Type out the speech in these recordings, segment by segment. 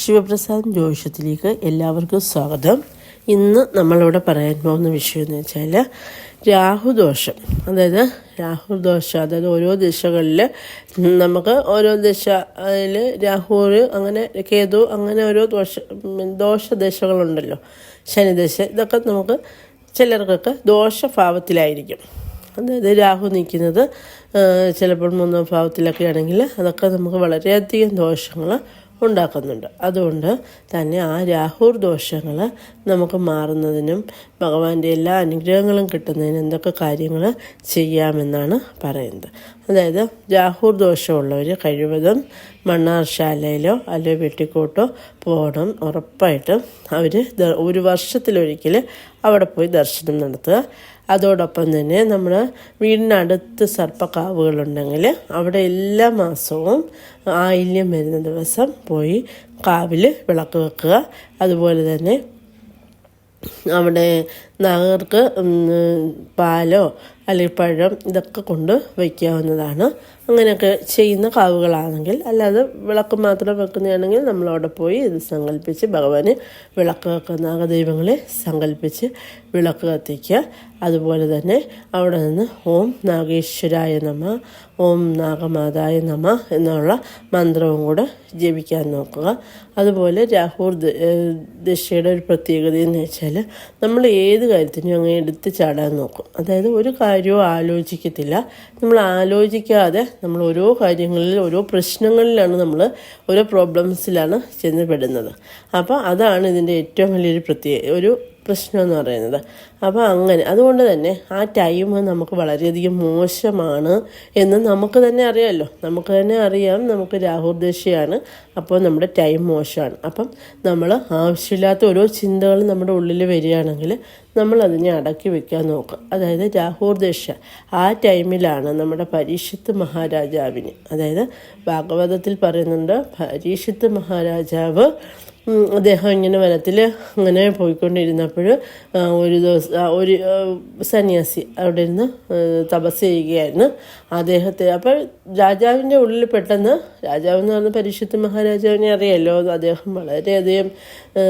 ശിവപ്രസാദ് ജ്യോതിഷത്തിലേക്ക് എല്ലാവർക്കും സ്വാഗതം. ഇന്ന് നമ്മളിവിടെ പറയാൻ പോകുന്ന വിഷയം എന്ന് വെച്ചാൽ രാഹുദോഷം. അതായത് രാഹുദോഷം അതായത് ഓരോ ദിശകളിൽ നമുക്ക് ഓരോ ദിശയിൽ രാഹു അങ്ങനെ കേതു അങ്ങനെ ഓരോ ദോഷ ദോഷദശകളുണ്ടല്ലോ. ശനിദശ ഇതൊക്കെ നമുക്ക് ചിലർക്കൊക്കെ ദോഷഭാവത്തിലായിരിക്കും. അതായത് രാഹു നിൽക്കുന്നത് ചിലപ്പോൾ മൂന്നാം ഭാവത്തിലൊക്കെ ആണെങ്കിൽ അതൊക്കെ നമുക്ക് വളരെയധികം ദോഷങ്ങൾ ഉണ്ടാക്കുന്നുണ്ട്. അതുകൊണ്ട് തന്നെ ആ രാഹുർ ദോഷങ്ങൾ നമുക്ക് മാറുന്നതിനും ഭഗവാന്റെ എല്ലാ അനുഗ്രഹങ്ങളും കിട്ടുന്നതിനും എന്തൊക്കെ കാര്യങ്ങൾ ചെയ്യാമെന്നാണ് പറയുന്നത്. അതായത് രാഹുർ ദോഷമുള്ളവർ കഴിവതും മണ്ണാർശാലയിലോ അല്ലെങ്കിൽ വെട്ടിക്കോട്ടോ പോകണം ഉറപ്പായിട്ടും അവർ ഒരു വർഷത്തിലൊരിക്കൽ അവിടെ പോയി ദർശനം നടത്തുക. അതോടൊപ്പം തന്നെ നമ്മൾ വീടിനടുത്ത് സർപ്പക്കാവുകളുണ്ടെങ്കിൽ അവിടെ എല്ലാ മാസവും ആയില്യം വരുന്ന ദിവസം പോയി കാവിൽ വിളക്ക് വെക്കുക. അതുപോലെ തന്നെ അവിടെ നാഗർക്ക് പാലോ അല്ലെങ്കിൽ പഴം ഇതൊക്കെ കൊണ്ട് വയ്ക്കാവുന്നതാണ്. അങ്ങനെയൊക്കെ ചെയ്യുന്ന കാവുകളാണെങ്കിൽ അല്ലാതെ വിളക്ക് മാത്രം വെക്കുന്നതാണെങ്കിൽ നമ്മളവിടെ പോയി ഇത് സങ്കല്പിച്ച് ഭഗവാന് വിളക്ക് വെക്കുന്ന നാഗദൈവങ്ങളെ സങ്കല്പിച്ച് വിളക്ക് കത്തിക്കുക. അതുപോലെ തന്നെ അവിടെ നിന്ന് ഓം നാഗേശ്വരായ നമ ഓം നാഗമാതായ നമ എന്നുള്ള മന്ത്രവും കൂടെ ജപിക്കാൻ നോക്കുക. അതുപോലെ രാഹുർ ദശയുടെ ഒരു പ്രത്യേകത എന്ന് വെച്ചാൽ നമ്മൾ ഏത് കാര്യത്തിനും അങ്ങ് എടുത്ത് ചാടാൻ നോക്കും. അതായത് ഒരു കാര്യവും ആലോചിക്കത്തില്ല. നമ്മൾ ആലോചിക്കാതെ നമ്മൾ ഓരോ കാര്യങ്ങളിൽ ഓരോ പ്രശ്നങ്ങളിലാണ് നമ്മൾ ഓരോ പ്രോബ്ലംസിലാണ് ചെന്ന് പെടുന്നത്. അപ്പോൾ അതാണ് ഇതിന്റെ ഏറ്റവും വലിയൊരു പ്രത്യേക ഒരു പ്രശ്നം എന്ന് പറയുന്നത്. അപ്പോൾ അങ്ങനെ അതുകൊണ്ട് തന്നെ ആ ടൈം നമുക്ക് വളരെയധികം മോശമാണ് എന്ന് നമുക്ക് തന്നെ അറിയാമല്ലോ. നമുക്ക് തന്നെ അറിയാം നമുക്ക് രാഹുർദശയാണ് അപ്പോൾ നമ്മുടെ ടൈം മോശമാണ്. അപ്പം നമ്മൾ ആവശ്യമില്ലാത്ത ഓരോ ചിന്തകൾ നമ്മുടെ ഉള്ളിൽ വരികയാണെങ്കിൽ നമ്മൾ അതിനെ അടക്കി വെക്കാൻ നോക്കുക. അതായത് രാഹുർദശ ആ ടൈമിലാണ് നമ്മുടെ പരീക്ഷത്ത് മഹാരാജാവിന് അതായത് ഭാഗവതത്തിൽ പറയുന്നുണ്ട് പരീക്ഷത്ത് മഹാരാജാവ് അദ്ദേഹം ഇങ്ങനെ വനത്തിൽ അങ്ങനെ പോയിക്കൊണ്ടിരുന്നപ്പോൾ ഒരു ദിവസം ഒരു സന്യാസി അവിടെ ഇരുന്ന് തപസ് ചെയ്യുകയായിരുന്നു. അദ്ദേഹത്തെ അപ്പോൾ രാജാവിന്റെ ഉള്ളിൽ പെട്ടെന്ന് രാജാവ് എന്ന് പറഞ്ഞ പരിശുദ്ധ മഹാരാജാവിനെ അറിയാമല്ലോ അദ്ദേഹം വളരെയധികം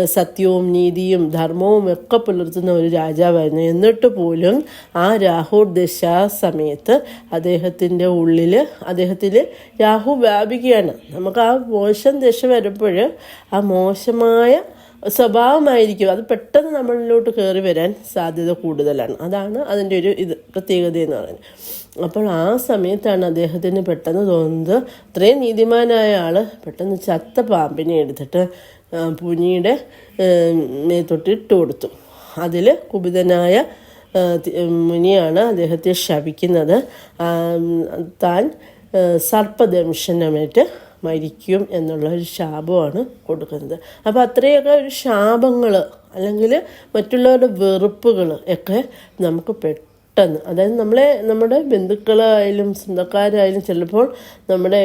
സത്യവും നീതിയും ധർമ്മവും ഒക്കെ പുലർത്തുന്ന ഒരു രാജാവായിരുന്നു. എന്നിട്ട് പോലും ആ രാഹു ദശ സമയത്ത് അദ്ദേഹത്തിന്റെ ഉള്ളിൽ അദ്ദേഹത്തിൽ രാഹു വ്യാപിക്കുകയാണ്. നമുക്ക് ആ മോശം ദശ വരുമ്പോൾ ആ മോശമായ സ്വഭാവമായിരിക്കും. അത് പെട്ടെന്ന് നമ്മളിലോട്ട് കയറി വരാൻ സാധ്യത കൂടുതലാണ്. അതാണ് അതിന്റെ ഒരു ഇത് പ്രത്യേകത എന്ന് പറയുന്നത്. അപ്പോൾ ആ സമയത്താണ് അദ്ദേഹത്തിന് പെട്ടെന്ന് തോന്നുന്നത് അത്രയും നീതിമാനായ ആൾ പെട്ടെന്ന് ചത്ത പാമ്പിനെ എടുത്തിട്ട് പുനിയുടെ മേത്തൊട്ടിട്ട് കൊടുത്തു. അതിൽ കുപിതനായ മുനിയാണ് അദ്ദേഹത്തെ ശപിക്കുന്നത്. താൻ സർപ്പദംശനമേറ്റ് മരിക്കും എന്നുള്ള ഒരു ശാപമാണ് കൊടുക്കുന്നത്. അപ്പോൾ അത്രയൊക്കെ ഒരു ശാപങ്ങൾ അല്ലെങ്കിൽ മറ്റുള്ളവരുടെ വെറുപ്പുകൾ ഒക്കെ നമുക്ക് പെട്ടെന്ന് അതായത് നമ്മളെ നമ്മുടെ ബന്ധുക്കളായാലും സ്വന്തക്കാരായാലും ചിലപ്പോൾ നമ്മുടെ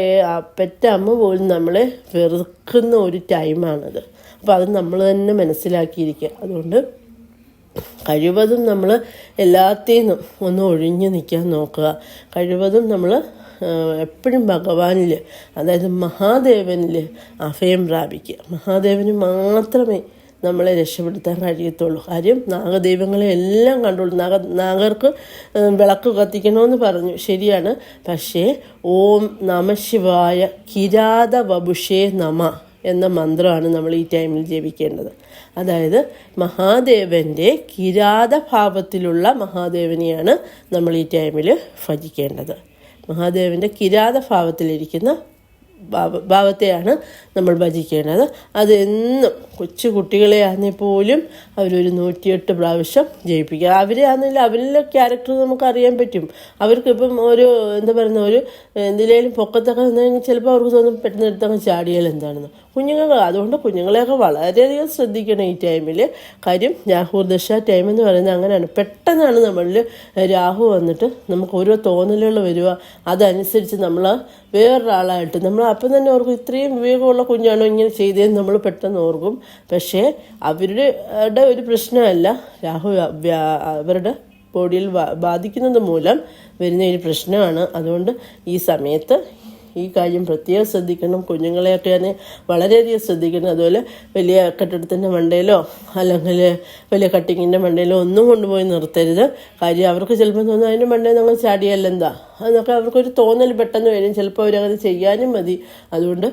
പെറ്റ അമ്മ പോലും നമ്മളെ വെറുക്കുന്ന ഒരു ടൈമാണത്. അപ്പോൾ അത് നമ്മൾ തന്നെ മനസ്സിലാക്കിയിരിക്കുക. അതുകൊണ്ട് കഴിവതും നമ്മൾ എല്ലാത്തിൽ ഒന്ന് ഒഴിഞ്ഞു നിൽക്കാൻ നോക്കുക. കഴിവതും നമ്മൾ എപ്പോഴും ഭഗവാനിൽ അതായത് മഹാദേവനിൽ അഭയം പ്രാപിക്കുക. മഹാദേവന് മാത്രമേ നമ്മളെ രക്ഷപ്പെടുത്താൻ കഴിയത്തുള്ളൂ. കാര്യം നാഗദൈവങ്ങളെ എല്ലാം കണ്ടുള്ളൂ നാഗ നാഗർക്ക് വിളക്ക് കത്തിക്കണമെന്ന് പറഞ്ഞു. ശരിയാണ്. പക്ഷേ ഓം നമശിവായ കിരാത വബുഷേ നമ എന്ന മന്ത്രമാണ് നമ്മൾ ഈ ടൈമിൽ ജപിക്കേണ്ടത്. അതായത് മഹാദേവന്റെ കിരാതഭാവത്തിലുള്ള മഹാദേവനെയാണ് നമ്മൾ ഈ ടൈമിൽ ഭജിക്കേണ്ടത്. മഹാദേവന്റെ കിരാതഭാവത്തിലിരിക്കുന്ന ഭാവ ഭാവത്തെയാണ് നമ്മൾ ഭജിക്കേണ്ടത്. അതെന്നും കൊച്ചു കുട്ടികളെ ആണെങ്കിൽ പോലും അവരൊരു നൂറ്റിയെട്ട് പ്രാവശ്യം ജയിപ്പിക്കുക. അവരെ ആണെങ്കിൽ അവരിലെ ക്യാരക്ടർ നമുക്ക് അറിയാൻ പറ്റും. അവർക്കിപ്പം ഒരു എന്താ പറയുന്ന ഒരു എന്തിലേലും പൊക്കത്തൊക്കെ ചിലപ്പോൾ അവർക്ക് തോന്നും പെട്ടെന്ന് എടുത്തങ്ങ് ചാടിയാൽ എന്താണെന്ന്. കുഞ്ഞുങ്ങൾ അതുകൊണ്ട് കുഞ്ഞുങ്ങളെയൊക്കെ വളരെയധികം ശ്രദ്ധിക്കണം ഈ ടൈമിൽ കാര്യം രാഹു ദശ ടൈം എന്ന് പറയുന്നത് അങ്ങനെയാണ്. പെട്ടെന്നാണ് നമ്മളിൽ രാഹു വന്നിട്ട് നമുക്ക് ഓരോ തോന്നലുകൾ വരിക അതനുസരിച്ച് നമ്മൾ വേറൊരാളായിട്ട് നമ്മൾ അപ്പം തന്നെ ഓർക്കും ഇത്രയും വിവേകമുള്ള കുഞ്ഞാണോ ഇങ്ങനെ ചെയ്തതെന്ന് നമ്മൾ പെട്ടെന്ന് ഓർക്കും. പക്ഷേ അവരുടെ ഒരു പ്രശ്നമല്ല. രാഹു അവരുടെ ബോഡിയിൽ ബാധിക്കുന്നത് മൂലം വരുന്ന ഒരു പ്രശ്നമാണ്. അതുകൊണ്ട് ഈ സമയത്ത് ഈ കാര്യം പ്രത്യേകം ശ്രദ്ധിക്കണം. കുഞ്ഞുങ്ങളെയൊക്കെ തന്നെ വളരെയധികം ശ്രദ്ധിക്കണം. അതുപോലെ വലിയ കെട്ടിടത്തിന്റെ മണ്ടയിലോ അല്ലെങ്കിൽ വലിയ കട്ടിങ്ങിന്റെ മണ്ടയിലോ ഒന്നും കൊണ്ടുപോയി നിർത്തരുത്. കാര്യം അവർക്ക് ചിലപ്പോൾ തോന്നും അതിന്റെ മണ്ടയിൽ നമ്മൾ ചാടിയല്ല എന്താ? അതൊക്കെ അവർക്കൊരു തോന്നൽ പെട്ടെന്ന് വരും. ചിലപ്പോൾ അവരങ്ങനെ ചെയ്യാനും മതി. അതുകൊണ്ട്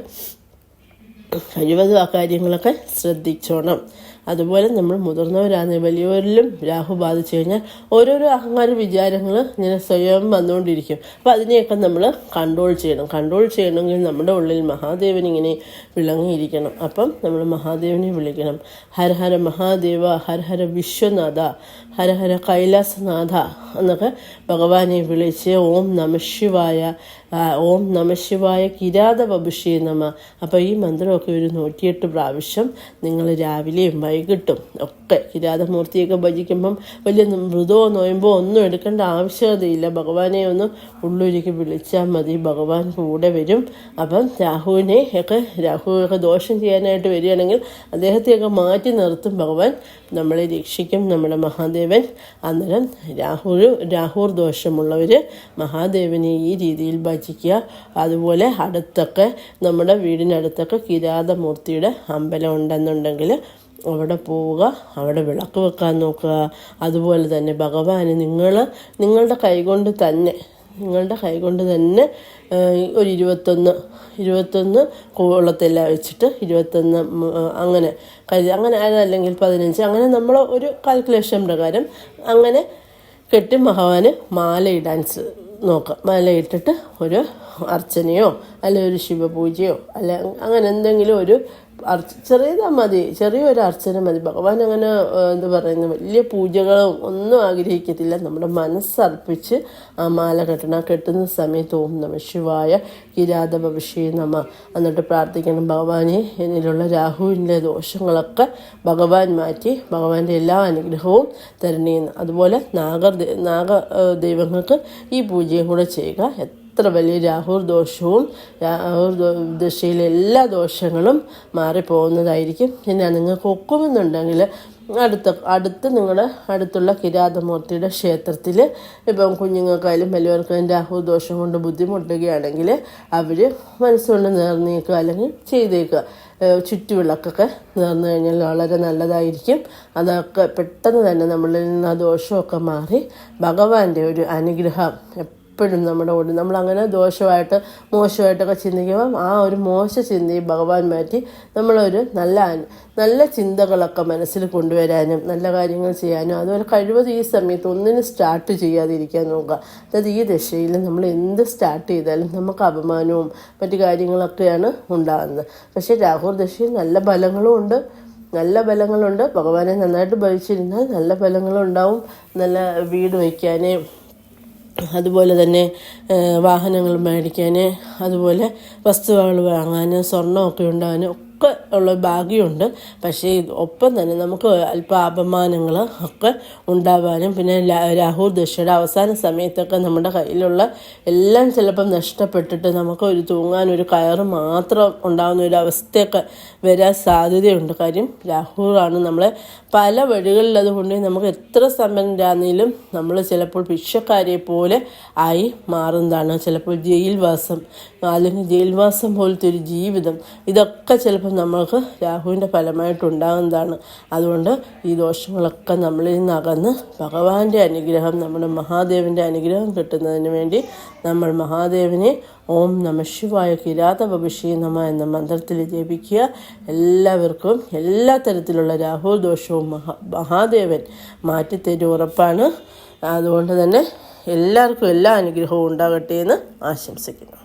കഴിവതും ആ കാര്യങ്ങളൊക്കെ ശ്രദ്ധിച്ചോണം. അതുപോലെ നമ്മൾ മുതിർന്നവരാണ്. വലിയവരിലും രാഹു ബാധിച്ചു കഴിഞ്ഞാൽ ഓരോരോ അഹങ്കാര വിചാരങ്ങൾ ഇങ്ങനെ സ്വയം വന്നുകൊണ്ടിരിക്കും. അപ്പോൾ അതിനെയൊക്കെ നമ്മൾ കൺട്രോൾ ചെയ്യണം. കൺട്രോൾ ചെയ്യണമെങ്കിൽ നമ്മുടെ ഉള്ളിൽ മഹാദേവൻ ഇങ്ങനെ വിളങ്ങിയിരിക്കണം. അപ്പം നമ്മൾ മഹാദേവനെ വിളിക്കണം. ഹരഹര മഹാദേവ ഹരഹര വിശ്വനാഥ ഹരഹര കൈലാസനാഥ എന്നൊക്കെ ഭഗവാനെ വിളിച്ച് ഓം നമശിവായ ഓം നമ ശിവായ കിരാത ബബുഷി നമ. അപ്പോൾ ഈ മന്ത്രമൊക്കെ ഒരു നൂറ്റിയെട്ട് പ്രാവശ്യം നിങ്ങൾ രാവിലെയും വൈകിട്ടും ഒക്കെ കിരാതമൂർത്തിയൊക്കെ ഭജിക്കുമ്പം വലിയ മൃതോ നോയമ്പോ ഒന്നും എടുക്കേണ്ട ആവശ്യകതയില്ല. ഭഗവാനെ ഒന്ന് ഉള്ളൂരിക്ക് വിളിച്ചാൽ മതി. ഭഗവാൻ കൂടെ വരും. അപ്പം രാഹുവിനെ ഒക്കെ രാഹുവൊക്കെ ദോഷം ചെയ്യാനായിട്ട് വരികയാണെങ്കിൽ അദ്ദേഹത്തെയൊക്കെ മാറ്റി നിർത്തും ഭഗവാൻ. നമ്മളെ രക്ഷിക്കും നമ്മുടെ മഹാദേവൻ. അന്നേരം രാഹു രാഹുർ ദോഷമുള്ളവർ മഹാദേവനെ ഈ രീതിയിൽ ഭജിക്കുക അതുപോലെ അടുത്തൊക്കെ നമ്മുടെ വീടിനടുത്തൊക്കെ കിരാതമൂർത്തിയുടെ അമ്പലം ഉണ്ടെന്നുണ്ടെങ്കിൽ അവിടെ പോവുക അവിടെ വിളക്ക് വെക്കാൻ നോക്കുക. അതുപോലെ തന്നെ ഭഗവാന് നിങ്ങൾ നിങ്ങളുടെ കൈകൊണ്ട് തന്നെ നിങ്ങളുടെ കൈകൊണ്ട് തന്നെ ഒരു ഇരുപത്തൊന്ന് ഇരുപത്തൊന്ന് കോളത്തെല്ലാം വെച്ചിട്ട് ഇരുപത്തൊന്ന് അങ്ങനെ കരുതി അങ്ങനെ അല്ലെങ്കിൽ പതിനഞ്ച് അങ്ങനെ നമ്മൾ ഒരു കാൽക്കുലേഷൻ പ്രകാരം അങ്ങനെ കെട്ടി ഭഗവാന് മാലയിടാൻ നോക്കാം. മാലയിട്ടിട്ട് ഒരു അർച്ചനയോ അല്ലെ ഒരു ശിവപൂജയോ അല്ല അങ്ങനെ എന്തെങ്കിലും ഒരു അർച്ച ചെറിയതാ മതി. ചെറിയൊരു അർച്ചന മതി. ഭഗവാൻ അങ്ങനെ എന്താ പറയുന്നത് വലിയ പൂജകളും ഒന്നും ആഗ്രഹിക്കത്തില്ല. നമ്മുടെ മനസ്സർപ്പിച്ച് ആ മാല കെട്ടണം. കെട്ടുന്ന സമയത്ത് ഓം നമ ശിവായ കിരാത ഭവിഷ്യ നമ. എന്നിട്ട് പ്രാർത്ഥിക്കണം ഭഗവാനെ എന്നിലുള്ള രാഹുവിന്റെ ദോഷങ്ങളൊക്കെ ഭഗവാൻ മാറ്റി ഭഗവാന്റെ എല്ലാ അനുഗ്രഹവും തരണേന്ന്. അതുപോലെ നാഗർ നാഗ ദൈവങ്ങൾക്ക് ഈ പൂജയും കൂടെ ചെയ്യുക. എത്ര വലിയ രാഹുർ ദോഷവും രാഹുർ ദശയിലെ എല്ലാ ദോഷങ്ങളും മാറിപ്പോകുന്നതായിരിക്കും. പിന്നെ നിങ്ങൾക്ക് ഒക്കുമെന്നുണ്ടെങ്കിൽ അടുത്ത അടുത്ത് നിങ്ങളുടെ അടുത്തുള്ള കിരാതമൂർത്തിയുടെ ക്ഷേത്രത്തിൽ ഇപ്പം കുഞ്ഞുങ്ങൾക്കായാലും വലിയവർക്കായാലും രാഹു ദോഷം കൊണ്ട് ബുദ്ധിമുട്ടുകയാണെങ്കിൽ അവർ മനസ്സുകൊണ്ട് നേർന്നേക്കുക അല്ലെങ്കിൽ ചെയ്തേക്കുക. ചുറ്റുവിളക്കൊക്കെ നേർന്നു കഴിഞ്ഞാൽ വളരെ നല്ലതായിരിക്കും. അതൊക്കെ പെട്ടെന്ന് തന്നെ നമ്മളിൽ നിന്ന് ആ ദോഷമൊക്കെ മാറി ഭഗവാന്റെ ഒരു അനുഗ്രഹം എപ്പോഴും നമ്മുടെ കൂടെ. നമ്മളങ്ങനെ ദോഷമായിട്ട് മോശമായിട്ടൊക്കെ ചിന്തിക്കുമ്പം ആ ഒരു മോശ ചിന്തയെ ഭഗവാൻ മാറ്റി നമ്മളൊരു നല്ല നല്ല ചിന്തകളൊക്കെ മനസ്സിൽ കൊണ്ടുവരാനും നല്ല കാര്യങ്ങൾ ചെയ്യാനും അതുപോലെ കഴിവത് ഈ സമയത്ത് ഒന്നിനും സ്റ്റാർട്ട് ചെയ്യാതിരിക്കാൻ നോക്കുക. അതായത് ഈ ദശയിൽ നമ്മൾ എന്ത് സ്റ്റാർട്ട് ചെയ്താലും നമുക്ക് അപമാനവും മറ്റു കാര്യങ്ങളൊക്കെയാണ് ഉണ്ടാകുന്നത്. പക്ഷേ രാഹുൽ ദശയിൽ നല്ല ഫലങ്ങളും ഉണ്ട്. നല്ല ബലങ്ങളുണ്ട് ഭഗവാനെ നന്നായിട്ട് ഭവിച്ചിരുന്നാൽ നല്ല ഫലങ്ങളും ഉണ്ടാവും നല്ല വീട് വയ്ക്കാനേ അതുപോലെ തന്നെ വാഹനങ്ങൾ മേടിക്കാൻ അതുപോലെ വസ്തുവകൾ വാങ്ങാൻ സ്വർണമൊക്കെ ഉണ്ടാകാൻ ഒക്കെ ഉള്ള ഭാഗ്യമുണ്ട്. പക്ഷേ ഒപ്പം തന്നെ നമുക്ക് അല്പം അപമാനങ്ങൾ ഒക്കെ ഉണ്ടാവാനും പിന്നെ രാഹു ദശയുടെ അവസാന സമയത്തൊക്കെ നമ്മുടെ കയ്യിലുള്ള എല്ലാം ചിലപ്പം നഷ്ടപ്പെട്ടിട്ട് നമുക്ക് ഒരു തൂങ്ങാൻ ഒരു കയറ് മാത്രം ഉണ്ടാകുന്ന ഒരു അവസ്ഥയൊക്കെ വരാൻ സാധ്യതയുണ്ട്. കാര്യം ആണ് നമ്മളെ പല വഴികളിൽ അതുകൊണ്ട് നമുക്ക് എത്ര സമ്പന്നരാണെങ്കിലും നമ്മൾ ചിലപ്പോൾ ഭിക്ഷക്കാരെ പോലെ ആയി മാറുന്നതാണ്. ചിലപ്പോൾ ജയിൽവാസം അല്ലെങ്കിൽ ജയിൽവാസം പോലത്തെ ഒരു ജീവിതം ഇതൊക്കെ ചിലപ്പോൾ നമ്മൾക്ക് രാഹുവിന്റെ ഫലമായിട്ടുണ്ടാകുന്നതാണ് അതുകൊണ്ട് ഈ ദോഷങ്ങളൊക്കെ നമ്മളിൽ നിന്ന് അകന്ന് ഭഗവാന്റെ അനുഗ്രഹം നമ്മുടെ മഹാദേവന്റെ അനുഗ്രഹം കിട്ടുന്നതിന് വേണ്ടി നമ്മൾ മഹാദേവനെ ഓം നമ ശിവായ കിരാത ഭവിഷ്യനമ എന്ന മന്ത്രത്തിൽ ജപിക്കുക. എല്ലാവർക്കും എല്ലാ തരത്തിലുള്ള രാഹു ദോഷവും മഹാ മഹാദേവൻ മാറ്റിത്തരും ഉറപ്പാണ്. അതുകൊണ്ട് തന്നെ എല്ലാവർക്കും എല്ലാ അനുഗ്രഹവും ഉണ്ടാകട്ടെ എന്ന് ആശംസിക്കുന്നു.